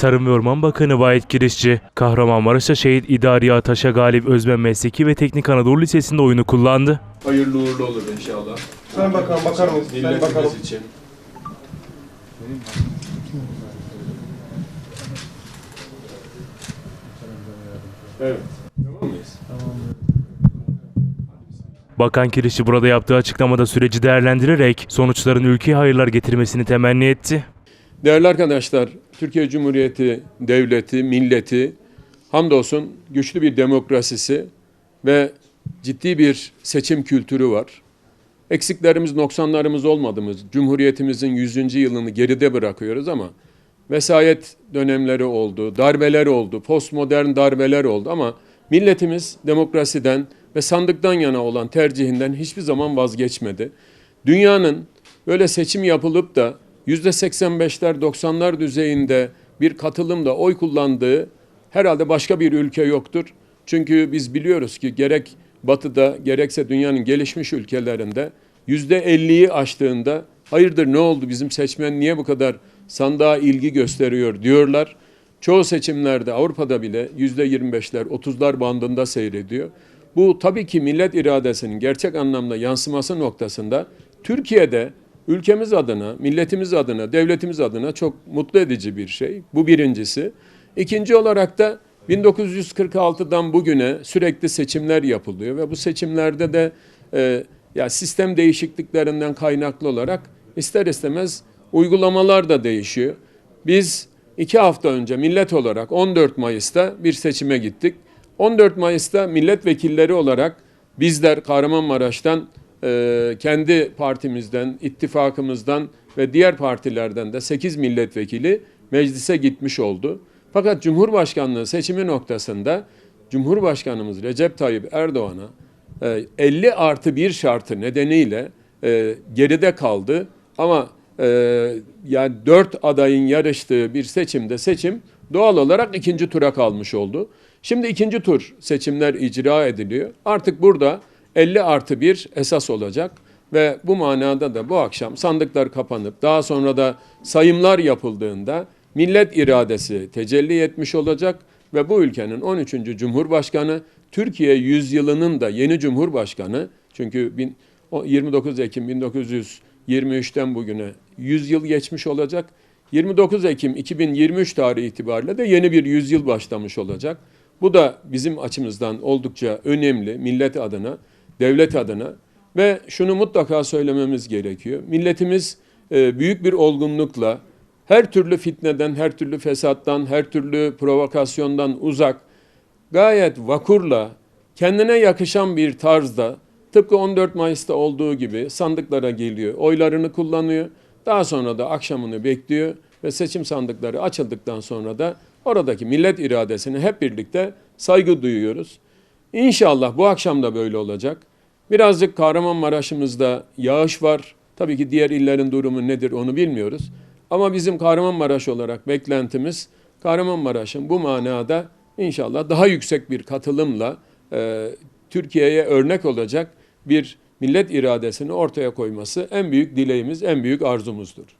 Tarım ve Orman Bakanı Vahit Kirişçi, Kahramanmaraş'ta Şehit İdari Ataş'a Galip Özben Mesleki ve Teknik Anadolu Lisesi'nde oyunu kullandı. Hayırlı uğurlu olur inşallah. Sayın Bakanım bakar mısınız? Sayın Bakanım. İçin. Evet. Tamam mıyız? Bakan Kirişçi burada yaptığı açıklamada süreci değerlendirerek sonuçların ülkeye hayırlar getirmesini temenni etti. Değerli arkadaşlar, Türkiye Cumhuriyeti devleti, milleti hamdolsun güçlü bir demokrasisi ve ciddi bir seçim kültürü var. Eksiklerimiz, noksanlarımız olmadığımız, Cumhuriyetimizin 100. yılını geride bırakıyoruz ama vesayet dönemleri oldu, darbeler oldu, postmodern darbeler oldu ama milletimiz demokrasiden ve sandıktan yana olan tercihinden hiçbir zaman vazgeçmedi. Dünyanın böyle seçim yapılıp da %85'ler 90'lar düzeyinde bir katılımda oy kullandığı herhalde başka bir ülke yoktur. Çünkü biz biliyoruz ki gerek batıda gerekse dünyanın gelişmiş ülkelerinde %50'yi aştığında hayırdır ne oldu bizim seçmen niye bu kadar sandığa ilgi gösteriyor diyorlar. Çoğu seçimlerde Avrupa'da bile %25'ler 30'lar bandında seyrediyor. Bu tabii ki millet iradesinin gerçek anlamda yansıması noktasında Türkiye'de ülkemiz adına, milletimiz adına, devletimiz adına çok mutlu edici bir şey. Bu birincisi. İkinci olarak da 1946'dan bugüne sürekli seçimler yapılıyor ve bu seçimlerde de e, ya sistem değişikliklerinden kaynaklı olarak ister istemez uygulamalar da değişiyor. Biz iki hafta önce millet olarak 14 Mayıs'ta bir seçime gittik. 14 Mayıs'ta milletvekilleri olarak bizler Kahramanmaraş'tan e, kendi partimizden, ittifakımızdan ve diğer partilerden de 8 milletvekili meclise gitmiş oldu. Fakat Cumhurbaşkanlığı seçimi noktasında Cumhurbaşkanımız Recep Tayyip Erdoğan'a e, 50 artı 1 şartı nedeniyle e, geride kaldı. Ama e, yani 4 adayın yarıştığı bir seçimde seçim doğal olarak ikinci tura kalmış oldu. Şimdi ikinci tur seçimler icra ediliyor. Artık burada 50 artı 1 esas olacak ve bu manada da bu akşam sandıklar kapanıp daha sonra da sayımlar yapıldığında millet iradesi tecelli etmiş olacak ve bu ülkenin 13. Cumhurbaşkanı Türkiye yüzyılının da yeni Cumhurbaşkanı çünkü bin- o 29 Ekim 1923'ten bugüne 100 yıl geçmiş olacak. 29 Ekim 2023 tarihi itibariyle de yeni bir yüzyıl başlamış olacak. Bu da bizim açımızdan oldukça önemli millet adına, devlet adına ve şunu mutlaka söylememiz gerekiyor. Milletimiz e, büyük bir olgunlukla her türlü fitneden, her türlü fesattan, her türlü provokasyondan uzak, gayet vakurla, kendine yakışan bir tarzda tıpkı 14 Mayıs'ta olduğu gibi sandıklara geliyor, oylarını kullanıyor. Daha sonra da akşamını bekliyor ve seçim sandıkları açıldıktan sonra da oradaki millet iradesine hep birlikte saygı duyuyoruz. İnşallah bu akşam da böyle olacak. Birazcık Kahramanmaraş'ımızda yağış var. Tabii ki diğer illerin durumu nedir onu bilmiyoruz. Ama bizim Kahramanmaraş olarak beklentimiz Kahramanmaraş'ın bu manada inşallah daha yüksek bir katılımla e, Türkiye'ye örnek olacak bir millet iradesini ortaya koyması en büyük dileğimiz, en büyük arzumuzdur.